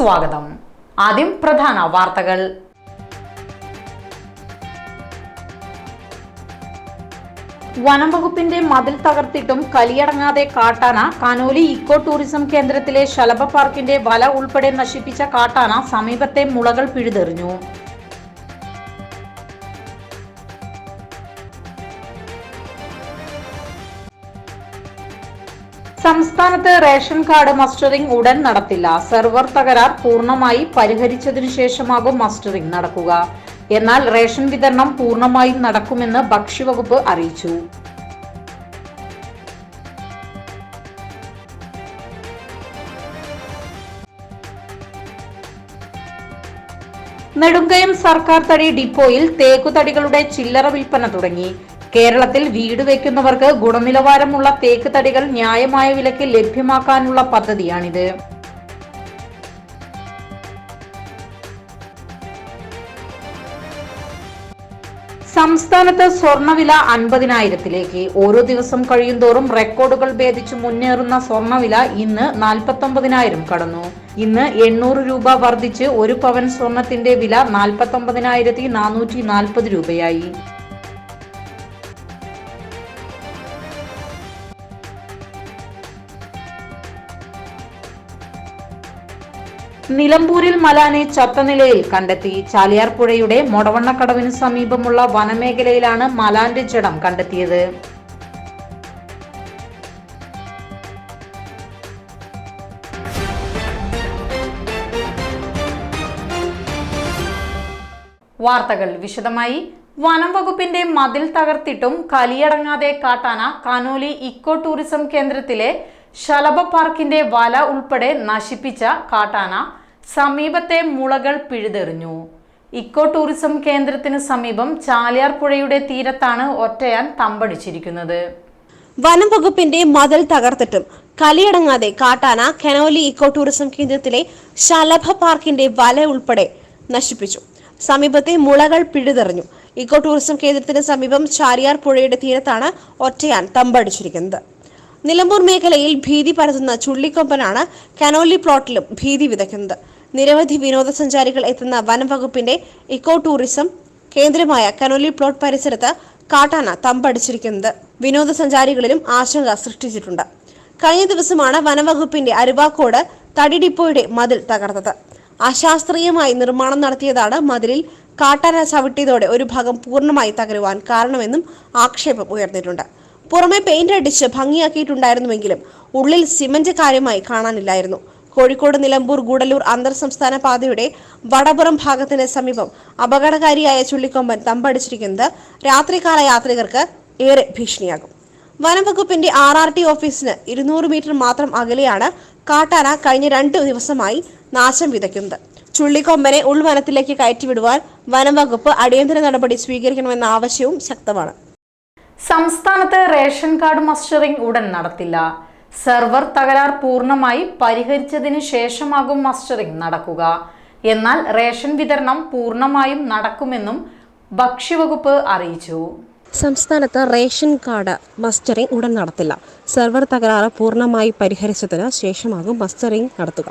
സ്വാഗതം. ആദ്യം പ്രധാന വാർത്തകൾ. വനംവകുപ്പിന്റെ മതിൽ തകർത്തിട്ടും കലിയടങ്ങാതെ കാട്ടാന കാനോലി ഇക്കോ ടൂറിസം കേന്ദ്രത്തിലെ ശലഭ പാർക്കിന്റെ വല ഉൾപ്പെടെ നശിപ്പിച്ച കാട്ടാന സമീപത്തെ മുളകൾ പിഴുതെറിഞ്ഞു. സംസ്ഥാനത്ത് റേഷൻ കാർഡ് മസ്റ്ററിംഗ് ഉടൻ നടത്തില്ല. സെർവർ തകരാർ പൂർണമായി പരിഹരിച്ചതിനു ശേഷമാകും മസ്റ്ററിംഗ് നടക്കുക. എന്നാൽ റേഷൻ വിതരണം പൂർണമായും നടക്കുമെന്ന് ഭക്ഷ്യവകുപ്പ് അറിയിച്ചു. നെടുങ്കയം സർക്കാർ തടി ഡിപ്പോയിൽ തേക്കുതടികളുടെ ചില്ലറ വിൽപ്പന തുടങ്ങി. കേരളത്തിൽ വീട് വയ്ക്കുന്നവർക്ക് ഗുണനിലവാരമുള്ള തേക്ക് തടികൾ ന്യായമായ വിലയ്ക്ക് ലഭ്യമാക്കാനുള്ള പദ്ധതിയാണിത്. സംസ്ഥാനത്ത് സ്വർണവില അൻപതിനായിരത്തിലേക്ക്. ഓരോ ദിവസം കഴിയുന്തോറും റെക്കോർഡുകൾ ഭേദിച്ചു മുന്നേറുന്ന സ്വർണവില ഇന്ന് നാൽപ്പത്തൊമ്പതിനായിരം കടന്നു. ഇന്ന് എണ്ണൂറ് രൂപ വർദ്ധിച്ച് ഒരു പവൻ സ്വർണത്തിന്റെ വില നാൽപ്പത്തൊമ്പതിനായിരത്തി നാനൂറ്റി നാൽപ്പത് രൂപയായി. നിലമ്പൂരിൽ മലാനെ ചത്ത നിലയിൽ കണ്ടെത്തി. ചാലിയാർ പുഴയുടെ മൊടവണ്ണക്കടവിന് സമീപമുള്ള വനമേഖലയിലാണ് മലാന്റെ ജഡം കണ്ടെത്തിയത്. വാർത്തകൾ വിശദമായി. വനം വകുപ്പിന്റെ മതിൽ തകർത്തിട്ടും കലിയടങ്ങാതെ കാട്ടാന കാനോലി ഇക്കോ ടൂറിസം കേന്ദ്രത്തിലെ ശലഭ പാർക്കിന്റെ വല ഉൾപ്പെടെ നശിപ്പിച്ച കാട്ടാന സമീപത്തെ മുളകൾ പിഴുതെറിഞ്ഞു. ഇക്കോ ടൂറിസം കേന്ദ്രത്തിന് സമീപം ചാലിയാർ പുഴയുടെ തീരത്താണ് ഒറ്റയാൻ തമ്പടിച്ചിരിക്കുന്നത്. വനം വകുപ്പിന്റെ മതിൽ തകർത്തിട്ടും കലിയടങ്ങാതെ കാട്ടാന കനോലി ഇക്കോ ടൂറിസം കേന്ദ്രത്തിലെ ശലഭ പാർക്കിന്റെ വല ഉൾപ്പെടെ നശിപ്പിച്ചു. സമീപത്തെ മുളകൾ പിഴുതെറിഞ്ഞു. ഇക്കോ ടൂറിസം കേന്ദ്രത്തിന് സമീപം ചാരിയാർ പുഴയുടെ തീരത്താണ് ഒറ്റയാൻ തമ്പടിച്ചിരിക്കുന്നത്. നിലമ്പൂർ മേഖലയിൽ ഭീതി പരത്തുന്ന ചുള്ളിക്കൊമ്പനാണ് കനോലി പ്ലോട്ടിലും ഭീതി വിതയ്ക്കുന്നത്. നിരവധി വിനോദസഞ്ചാരികൾ എത്തുന്ന വനംവകുപ്പിന്റെ ഇക്കോ ടൂറിസം കേന്ദ്രമായ കനോലി പ്ലോട്ട് പരിസരത്ത് കാട്ടാന തമ്പടിച്ചിരിക്കുന്നത്. വിനോദസഞ്ചാരികളിലും ആശങ്ക സൃഷ്ടിച്ചിട്ടുണ്ട്. കഴിഞ്ഞ ദിവസമാണ് വനംവകുപ്പിന്റെ അരുവാക്കോട് തടി ഡിപ്പോയുടെ മതിൽ തകർത്തത് അശാസ്ത്രീയമായി നിർമ്മാണം നടത്തിയതാണ് മതിലിൽ കാട്ടാന ചവിട്ടിയതോടെ ഒരു ഭാഗം പൂർണമായി തകരുവാൻ കാരണമെന്നും ആക്ഷേപം ഉയർന്നിട്ടുണ്ട്. പുറമെ പെയിന്റ് അടിച്ച് ഭംഗിയാക്കിയിട്ടുണ്ടായിരുന്നുവെങ്കിലും ഉള്ളിൽ സിമന്റ് കാര്യമായി കാണാനില്ലായിരുന്നു. കോഴിക്കോട് നിലമ്പൂർ ഗൂഡല്ലൂർ അന്തർ സംസ്ഥാന പാതയുടെ വടപുറം ഭാഗത്തിന് സമീപം അപകടകാരിയായ ചുള്ളിക്കൊമ്പൻ തമ്പടിച്ചിരിക്കുന്നത് രാത്രികാല യാത്രികർക്ക് ഏറെ ഭീഷണിയാകും. വനംവകുപ്പിന്റെ ആർ ആർ ടി ഓഫീസിന് ഇരുന്നൂറ് മീറ്റർ മാത്രം അകലെയാണ് കാട്ടാന കഴിഞ്ഞ രണ്ട് ദിവസമായി നാശം വിതയ്ക്കുന്നത്. ചുള്ളിക്കൊമ്പനെ ഉൾവനത്തിലേക്ക് കയറ്റിവിടുവാൻ വനംവകുപ്പ് അടിയന്തര നടപടി സ്വീകരിക്കണമെന്ന ആവശ്യവും ശക്തമാണ്. സംസ്ഥാനത്ത് റേഷൻ കാർഡ് മസ്റ്ററിംഗ് ഉടൻ നടത്തില്ല. സെർവർ തകരാർ പൂർണമായി പരിഹരിച്ചതിന് ശേഷമാകും മസ്റ്ററിംഗ് നടക്കുക. എന്നാൽ റേഷൻ വിതരണം പൂർണമായും നടക്കുമെന്നും ഭക്ഷ്യവകുപ്പ് അറിയിച്ചു. സംസ്ഥാനത്ത് റേഷൻ കാർഡ് മസ്റ്ററിംഗ് ഉടൻ നടത്തില്ല. സെർവർ തകരാറ് പൂർണമായി പരിഹരിച്ചതിന് ശേഷമാകും മസ്റ്ററിംഗ് നടത്തുക.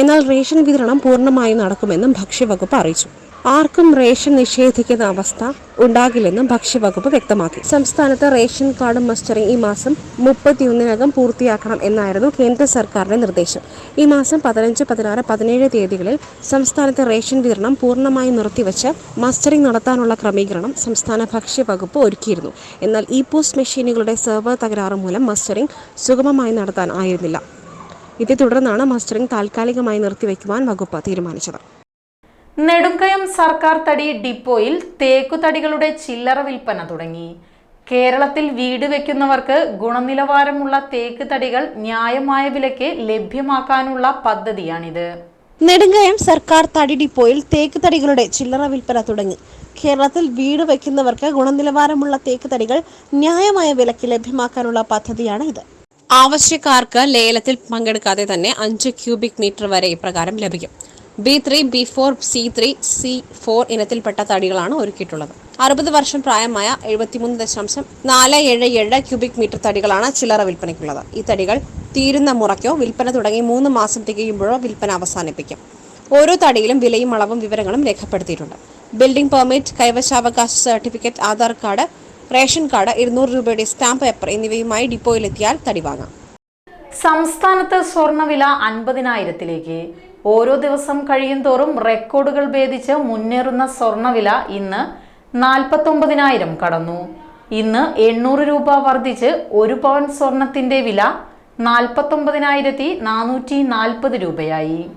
എന്നാൽ റേഷൻ വിതരണം പൂർണമായും നടക്കുമെന്നും ഭക്ഷ്യവകുപ്പ് അറിയിച്ചു. ആർക്കും റേഷൻ നിഷേധിക്കുന്ന അവസ്ഥ ഉണ്ടാകില്ലെന്നും ഭക്ഷ്യവകുപ്പ് വ്യക്തമാക്കി. സംസ്ഥാനത്ത് റേഷൻ കാർഡ് മസ്റ്ററിംഗ് ഈ മാസം മുപ്പത്തിയൊന്നിനകം പൂർത്തിയാക്കണം എന്നായിരുന്നു കേന്ദ്ര സർക്കാരിന്റെ നിർദ്ദേശം. ഈ മാസം പതിനഞ്ച് പതിനാറ് പതിനേഴ് തീയതികളിൽ സംസ്ഥാനത്തെ റേഷൻ വിതരണം പൂർണമായി നിർത്തിവെച്ച് മസ്റ്ററിംഗ് നടത്താനുള്ള ക്രമീകരണം സംസ്ഥാന ഭക്ഷ്യവകുപ്പ് ഒരുക്കിയിരുന്നു. എന്നാൽ ഇ പോസ്റ്റ് മെഷീനുകളുടെ സെർവർ തകരാറ് മൂലം മസ്റ്ററിംഗ് സുഗമമായി നടത്താൻ ആയിരുന്നില്ല. ഇതേ തുടർന്നാണ് മസ്റ്ററിംഗ് താൽക്കാലികമായി നിർത്തിവെക്കുവാൻ വകുപ്പ് തീരുമാനിച്ചത്. നെടുങ്കയം സർക്കാർ തടി ഡിപ്പോയിൽ തേക്കുതടികളുടെ ചില്ലറ വിൽപ്പന തുടങ്ങി. കേരളത്തിൽ വീട് വെക്കുന്നവർക്ക് ഗുണനിലവാരമുള്ള തേക്ക് തടികൾ ന്യായമായ വിലയ്ക്ക് ലഭ്യമാക്കാനുള്ള പദ്ധതിയാണിത്. നെടുങ്കയം സർക്കാർ തടി ഡിപ്പോയിൽ തേക്ക് തടികളുടെ ചില്ലറ വിൽപ്പന തുടങ്ങി. കേരളത്തിൽ വീട് വയ്ക്കുന്നവർക്ക് ഗുണനിലവാരമുള്ള തേക്ക് തടികൾ ന്യായമായ വിലയ്ക്ക് ലഭ്യമാക്കാനുള്ള പദ്ധതിയാണ് ഇത് ആവശ്യക്കാർക്ക് ലേലത്തിൽ പങ്കെടുക്കാതെ തന്നെ അഞ്ച് ക്യൂബിക് മീറ്റർ വരെ ഇപ്രകാരം ലഭിക്കും. B three B four C three C four ഇനത്തിൽപ്പെട്ട തടികളാണ് ഒരുക്കിയിട്ടുള്ളത്. അറുപത് വർഷം പ്രായമായ എഴുപത്തിമൂന്ന് ദശാംശം നാല് ഏഴ് ഏഴ് ക്യൂബിക് മീറ്റർ തടികളാണ് ചില്ലറ വിൽപ്പനയ്ക്കുള്ളത്. ഈ തടികൾ തീരുന്ന മുറയ്ക്കോ വിൽപ്പന തുടങ്ങി മൂന്ന് മാസം തികയുമ്പോഴോ വിൽപ്പന അവസാനിപ്പിക്കും. ഓരോ തടിയിലും വിലയും അളവും വിവരങ്ങളും രേഖപ്പെടുത്തിയിട്ടുണ്ട്. Building permit കൈവശാവകാശ certificate Aadhaar card ration card ഇരുന്നൂറ് രൂപയുടെ സ്റ്റാമ്പ് പേപ്പർ എന്നിവയുമായി ഡിപ്പോയിലെത്തിയാൽ തടി വാങ്ങാം. സംസ്ഥാനത്ത് സ്വർണവില അൻപതിനായിരത്തിലേക്ക്. ഓരോ ദിവസം കഴിയും തോറും റെക്കോർഡുകൾ ഭേദിച്ച് മുന്നേറുന്ന സ്വർണവില ഇന്ന് നാൽപ്പത്തൊമ്പതിനായിരം കടന്നു. ഇന്ന് എണ്ണൂറ് രൂപ വർദ്ധിച്ച് ഒരു പവൻ സ്വർണത്തിന്റെ വില നാൽപ്പത്തൊമ്പതിനായിരത്തി നാനൂറ്റി നാൽപ്പത് രൂപയായി.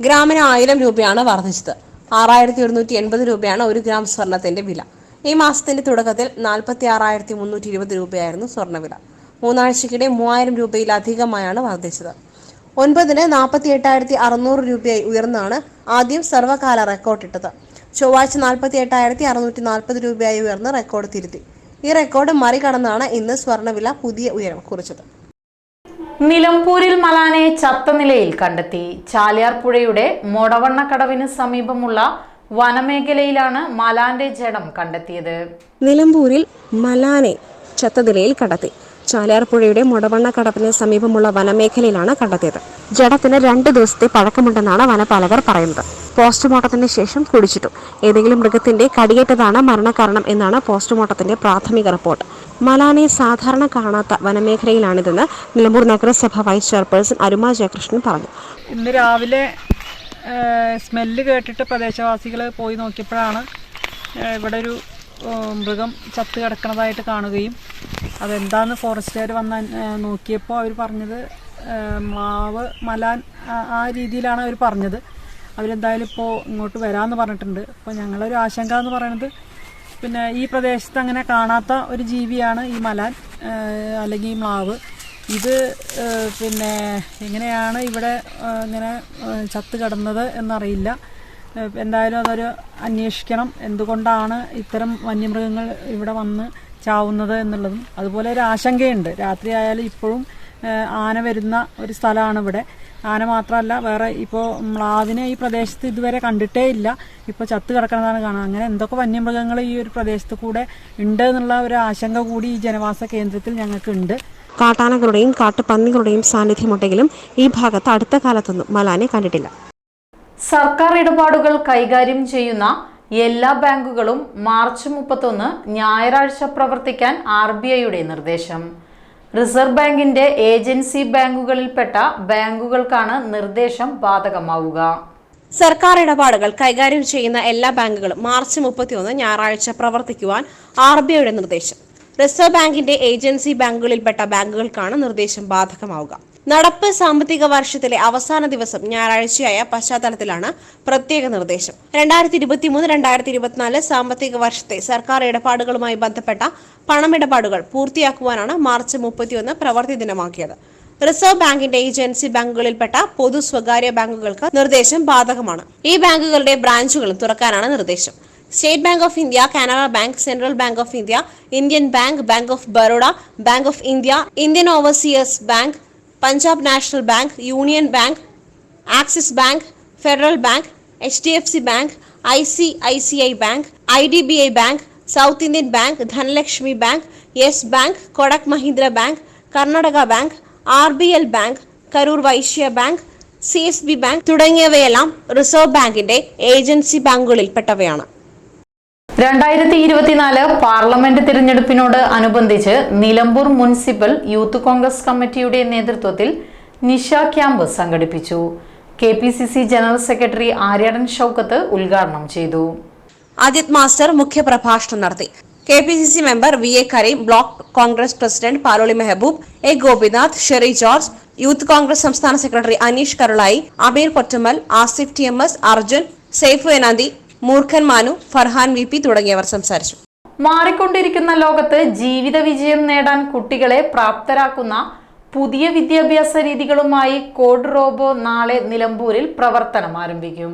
ഗ്രാമിന് ആയിരം രൂപയാണ് വർദ്ധിച്ചത്. ആറായിരത്തി ഒരുന്നൂറ്റി എൺപത് രൂപയാണ് ഒരു ഗ്രാം സ്വർണത്തിന്റെ വില. ഈ മാസത്തിന്റെ തുടക്കത്തിൽ നാൽപ്പത്തി ആറായിരത്തി മുന്നൂറ്റി ഇരുപത് രൂപയായിരുന്നു സ്വർണവില മൂന്നാഴ്ചക്കിടെ മൂവായിരം രൂപയിലധികമായാണ് വർദ്ധിച്ചത്. ഒൻപതിന് നാൽപ്പത്തി എട്ടായിരത്തി അറുന്നൂറ് രൂപയായി ഉയർന്നാണ് ആദ്യം സർവകാല റെക്കോർഡിട്ടത് ചൊവ്വാഴ്ച നാൽപ്പത്തി എട്ടായിരത്തി അറുന്നൂറ്റി നാൽപ്പത് രൂപയായി ഉയർന്ന് റെക്കോർഡ് തിരുത്തി. ഈ റെക്കോർഡ് മറികടന്നാണ് ഇന്ന് സ്വർണവില പുതിയ ഉയരം കുറിച്ചത്. നിലമ്പൂരിൽ മലാനെ ചത്ത നിലയിൽ കണ്ടെത്തി. ചാലിയാർ പുഴയുടെ മൊടവണ്ണക്കടവിന് സമീപമുള്ള വനമേഖലയിലാണ് മലാന്റെ ജഡം കണ്ടെത്തിയത്. നിലമ്പൂരിൽ മലാനെ ചത്ത നിലയിൽ കണ്ടെത്തി. ചാലിയാർ പുഴയുടെ മുടവണ്ണ കടപ്പിന് സമീപമുള്ള വനമേഖലയിലാണ് കണ്ടെത്തിയത്. ജഡത്തിന് രണ്ട് ദിവസത്തെ പഴക്കമുണ്ടെന്നാണ് വനപാലകർ പറയുന്നത്. പോസ്റ്റ്മോർട്ടത്തിന് ശേഷം കുടിച്ചിട്ടു. ഏതെങ്കിലും മൃഗത്തിന്റെ കടിയേറ്റതാണ് മരണകാരണം എന്നാണ് പോസ്റ്റ്മോർട്ടത്തിന്റെ പ്രാഥമിക റിപ്പോർട്ട്. മലാനെ സാധാരണ കാണാത്ത വനമേഖലയിലാണിതെന്ന് നിലമ്പൂർ നഗരസഭ വൈസ് ചെയർപേഴ്സൺ അരുമ ജയകൃഷ്ണൻ പറഞ്ഞു. ഇന്ന് രാവിലെ സ്മെല്ല് കേട്ടിട്ട് പ്രദേശവാസികൾ പോയി നോക്കിയപ്പോഴാണ് ഇവിടെ ഒരു മൃഗം ചത്തു കിടക്കുന്നതായിട്ട് കാണുകയും അതെന്താന്ന് ഫോറസ്റ്റുകാർ വന്ന നോക്കിയപ്പോൾ അവർ പറഞ്ഞത് മ്ലാവ് മലാൻ ആ- രീതിയിലാണ് അവർ പറഞ്ഞത്. അവരെന്തായാലും ഇപ്പോൾ ഇങ്ങോട്ട് വരാമെന്ന് പറഞ്ഞിട്ടുണ്ട്. അപ്പോൾ ഞങ്ങളൊരു ആശങ്ക എന്ന് പറയുന്നത് പിന്നെ ഈ പ്രദേശത്ത് അങ്ങനെ കാണാത്ത ഒരു ജീവിയാണ് ഈ മലാൻ അല്ലെങ്കിൽ ഈ മ്ലാവ്. ഇത് പിന്നെ എങ്ങനെയാണ് ഇവിടെ ഇങ്ങനെ ചത്ത് കിടന്നത് എന്നറിയില്ല. എന്തായാലും അതൊരു അന്വേഷിക്കണം. എന്തുകൊണ്ടാണ് ഇത്തരം വന്യമൃഗങ്ങൾ ഇവിടെ വന്ന് ചാവുന്നത് എന്നുള്ളതും അതുപോലെ ഒരു ആശങ്കയുണ്ട്. രാത്രി ആയാലും ഇപ്പോഴും ആന വരുന്ന ഒരു സ്ഥലമാണ് ഇവിടെ. ആന മാത്രമല്ല വേറെ ഇപ്പോൾ മ്ലാവിനെ ഈ പ്രദേശത്ത് ഇതുവരെ കണ്ടിട്ടേ ഇല്ല. ഇപ്പോൾ ചത്ത് കിടക്കുന്നതാണ് കാണാം അങ്ങനെ എന്തൊക്കെ വന്യമൃഗങ്ങൾ ഈ ഒരു പ്രദേശത്ത് കൂടെ ഉണ്ട് എന്നുള്ള ഒരു ആശങ്ക കൂടി ഈ ജനവാസ കേന്ദ്രത്തിൽ ഞങ്ങൾക്കുണ്ട്. കാട്ടാനകളുടെയും കാട്ടുപന്നികളുടെയും സാന്നിധ്യമുണ്ടെങ്കിലും ഈ ഭാഗത്ത് അടുത്ത കാലത്തൊന്നും മലാനെ കണ്ടിട്ടില്ല. സർക്കാർ ഇടപാടുകൾ കൈകാര്യം ചെയ്യുന്ന എല്ലാ ബാങ്കുകളും മാർച്ച് മുപ്പത്തൊന്ന് ഞായറാഴ്ച പ്രവർത്തിക്കാൻ ആർ ബി ഐയുടെ നിർദ്ദേശം. റിസർവ് ബാങ്കിന്റെ ഏജൻസി ബാങ്കുകളിൽപ്പെട്ട ബാങ്കുകൾക്കാണ് നിർദ്ദേശം ബാധകമാവുക. സർക്കാർ ഇടപാടുകൾ കൈകാര്യം ചെയ്യുന്ന എല്ലാ ബാങ്കുകളും മാർച്ച് മുപ്പത്തിയൊന്ന് ഞായറാഴ്ച പ്രവർത്തിക്കുവാൻ ആർ ബി ഐയുടെ നിർദ്ദേശം. റിസർവ് ബാങ്കിന്റെ ഏജൻസി ബാങ്കുകളിൽപ്പെട്ട ബാങ്കുകൾക്കാണ് നിർദ്ദേശം ബാധകമാവുക. നടപ്പ് സാമ്പത്തിക വർഷത്തിലെ അവസാന ദിവസം ഞായറാഴ്ചയായ പശ്ചാത്തലത്തിലാണ് പ്രത്യേക നിർദ്ദേശം. രണ്ടായിരത്തി ഇരുപത്തി മൂന്ന് രണ്ടായിരത്തി ഇരുപത്തിനാല് സാമ്പത്തിക വർഷത്തെ സർക്കാർ ഇടപാടുകളുമായി ബന്ധപ്പെട്ട പണമിടപാടുകൾ പൂർത്തിയാക്കുവാനാണ് മാർച്ച് മുപ്പത്തിയൊന്ന് പ്രവൃത്തി ദിനമാക്കിയത്. റിസർവ് ബാങ്കിന്റെ ഏജൻസി ബാങ്കുകളിൽപ്പെട്ട പൊതു സ്വകാര്യ ബാങ്കുകൾക്ക് നിർദ്ദേശം ബാധകമാണ്. ഈ ബാങ്കുകളുടെ ബ്രാഞ്ചുകളും തുറക്കാനാണ് നിർദ്ദേശം. State bank of India Canara bank central bank of India Indian bank bank of Baroda bank of India Indian overseas bank Punjab national bank union bank Axis bank federal bank H D F C bank I C I C I bank I D B I bank south Indian bank Dhanalakshmi bank yes bank Kotak Mahindra bank Karnataka bank R B L bank Karur Vysya bank C S B bank തുടങ്ങിയവയെല്ലാം reserve ബാങ്കിന്റെ agency ബാങ്കുകളിൽപ്പെട്ടവയാണ് രണ്ടായിരത്തി ഇരുപത്തിനാല് parliament തിരഞ്ഞെടുപ്പിനോട് അനുബന്ധിച്ച് Nilambur municipal youth Congress കമ്മിറ്റിയുടെ നേതൃത്വത്തിൽ നിഷ camp സംഘടിപ്പിച്ചു. K P C C general secretary Aryadan Shoukath ഉദ്ഘാടനം ചെയ്തു. അജിത് മാസ്റ്റർ മുഖ്യപ്രഭാഷണം നടത്തി. K P C C member V A Kareem block Congress president Paloli Mehaboob A Gopinath Sherry George youth Congress സംസ്ഥാന secretary Aneesh Karulai Ameer Kottammal Asif T M S Arjun Saifu Enanthi Moorkhan Manu Farhan V P തുടങ്ങിയവർ സംസാരിച്ചു. മാറിക്കൊണ്ടിരിക്കുന്ന ലോകത്ത് ജീവിത വിജയം നേടാൻ കുട്ടികളെ പ്രാപ്തരാക്കുന്ന പുതിയ വിദ്യാഭ്യാസ രീതികളുമായി കോഡ് റോബോ നാളെ നിലമ്പൂരിൽ പ്രവർത്തനം ആരംഭിക്കും.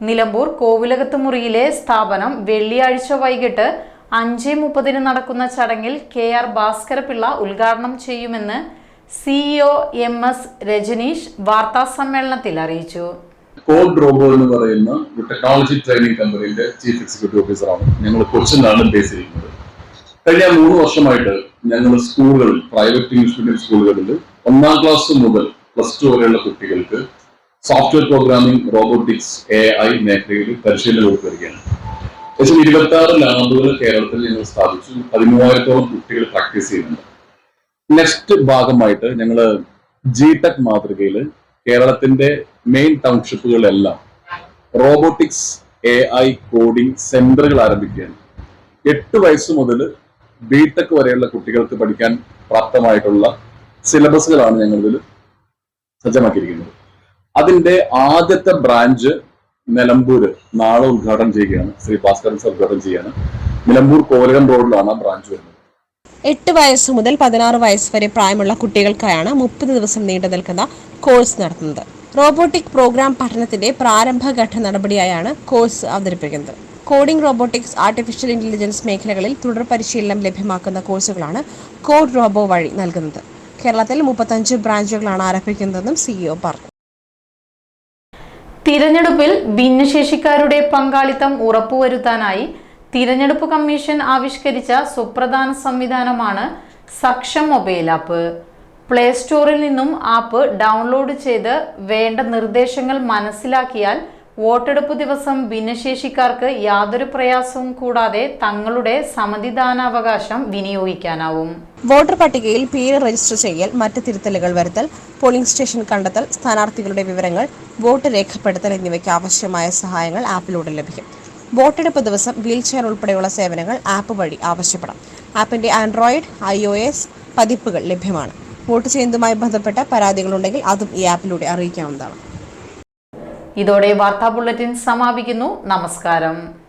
നിലമ്പൂർ കോവിലകത്ത് മുറിയിലെ സ്ഥാപനം വെള്ളിയാഴ്ച വൈകിട്ട് അഞ്ച് മുപ്പതിന് നടക്കുന്ന ചടങ്ങിൽ കെ ആർ ഭാസ്കരപിള്ള ഉദ്ഘാടനം ചെയ്യുമെന്ന് സിഇഒ എം എസ് രജനീഷ് വാർത്താസമ്മേളനത്തിൽ അറിയിച്ചു. കോഡ് റോബോ എന്ന് പറയുന്ന ഒരു ടെക്നോളജി ട്രെയിനിങ് കമ്പനിയുടെ ചീഫ് എക്സിക്യൂട്ടീവ് ഓഫീസറാണ് ഞങ്ങൾ കൊച്ചിനാണ് ബേസ് ചെയ്യുന്നത്. കഴിഞ്ഞ മൂന്ന് വർഷമായിട്ട് ഞങ്ങൾ സ്കൂളുകളിൽ പ്രൈവറ്റ് ഇംഗ്ലീഷ് മീഡിയം സ്കൂളുകളിൽ ഒന്നാം ക്ലാസ് മുതൽ പ്ലസ് ടു വരെയുള്ള കുട്ടികൾക്ക് software programming robotics A I മേഖലയിൽ പരിശീലനം കൊടുത്തു ഏകദേശം ഇരുപത്തി ആറ് ലാബുകൾ കേരളത്തിൽ ഞങ്ങൾ സ്ഥാപിച്ചു. പതിമൂവായിരത്തോളം കുട്ടികൾ പ്രാക്ടീസ് ചെയ്യുന്നുണ്ട്. നെക്സ്റ്റ് ഭാഗമായിട്ട് ഞങ്ങൾ ജി ടെക് മാതൃകയിൽ കേരളത്തിന്റെ മെയിൻ ടൗൺഷിപ്പുകളിലെല്ലാം റോബോട്ടിക്സ് എ ഐ കോഡിംഗ് സെന്ററുകൾ ആരംഭിക്കുകയാണ്. എട്ട് വയസ്സ് മുതൽ ബിടെക് വരെയുള്ള കുട്ടികൾക്ക് പഠിക്കാൻ പ്രാപ്തമായിട്ടുള്ള സിലബസുകളാണ് ഞങ്ങൾ ഇതിൽ സജ്ജമാക്കിയിരിക്കുന്നത്. അതിന്റെ ആദ്യത്തെ ബ്രാഞ്ച് നിലമ്പൂര് നാളെ ഉദ്ഘാടനം ചെയ്യുകയാണ്. ശ്രീ ഭാസ്കരൻ സർ ഉദ്ഘാടനം ചെയ്യുകയാണ്. നിലമ്പൂർ കോലകം റോഡിലാണ് ആ ബ്രാഞ്ച് വരുന്നത്. എട്ട് വയസ്സ് മുതൽ പതിനാറ് വയസ്സ് വരെ പ്രായമുള്ള കുട്ടികൾക്കായാണ് മുപ്പത് ദിവസം നീണ്ടു നിൽക്കുന്ന കോഴ്സ് നടത്തുന്നത്. റോബോട്ടിക് പ്രോഗ്രാം പഠനത്തിന്റെ പ്രാരംഭഘട്ട നടപടിയായാണ് കോഴ്സ് അവതരിപ്പിക്കുന്നത്. കോഡിംഗ് റോബോട്ടിക്സ് ആർട്ടിഫിഷ്യൽ ഇന്റലിജൻസ് മേഖലകളിൽ തുടർ പരിശീലനം ലഭ്യമാക്കുന്ന കോഴ്സുകളാണ് കോഡ് റോബോ വഴി നൽകുന്നത്. കേരളത്തിൽ മുപ്പത്തഞ്ച് ബ്രാഞ്ചുകളാണ് ആരംഭിക്കുന്നതെന്നും സിഇഒ പറഞ്ഞു. തിരഞ്ഞെടുപ്പിൽ ഭിന്നശേഷിക്കാരുടെ പങ്കാളിത്തം ഉറപ്പുവരുത്താനായി തിരഞ്ഞെടുപ്പ് കമ്മീഷൻ ആവിഷ്കരിച്ച സുപ്രധാന സംവിധാനമാണ് സക്ഷം മൊബൈൽ ആപ്പ്. പ്ലേ സ്റ്റോറിൽ നിന്നും ആപ്പ് ഡൗൺലോഡ് ചെയ്ത് വേണ്ട നിർദ്ദേശങ്ങൾ മനസ്സിലാക്കിയാൽ വോട്ടെടുപ്പ് ദിവസം ഭിന്നശേഷിക്കാർക്ക് യാതൊരു പ്രയാസവും കൂടാതെ തങ്ങളുടെ സമ്മതിദാനാവകാശം വിനിയോഗിക്കാനാവും. വോട്ടർ പട്ടികയിൽ പേര് രജിസ്റ്റർ ചെയ്യൽ മറ്റ് തിരുത്തലുകൾ വരുത്തൽ പോളിംഗ് സ്റ്റേഷൻ കണ്ടെത്തൽ സ്ഥാനാർത്ഥികളുടെ വിവരങ്ങൾ വോട്ട് രേഖപ്പെടുത്തൽ എന്നിവയ്ക്ക് ആവശ്യമായ സഹായങ്ങൾ ആപ്പിലൂടെ ലഭിക്കും. വോട്ടെടുപ്പ് ദിവസം വീൽചെയർ ഉൾപ്പെടെയുള്ള സേവനങ്ങൾ ആപ്പ് വഴി ആവശ്യപ്പെടാം. ആപ്പിന്റെ ആൻഡ്രോയിഡ് ഐ പതിപ്പുകൾ ലഭ്യമാണ്. വോട്ട് ചെയ്യുന്നതുമായി ബന്ധപ്പെട്ട പരാതികളുണ്ടെങ്കിൽ അതും ഈ ആപ്പിലൂടെ അറിയിക്കാവുന്നതാണ്. ഇതോടെ വാർത്താ ബുള്ളറ്റിൻ സമാപിക്കുന്നു. നമസ്കാരം.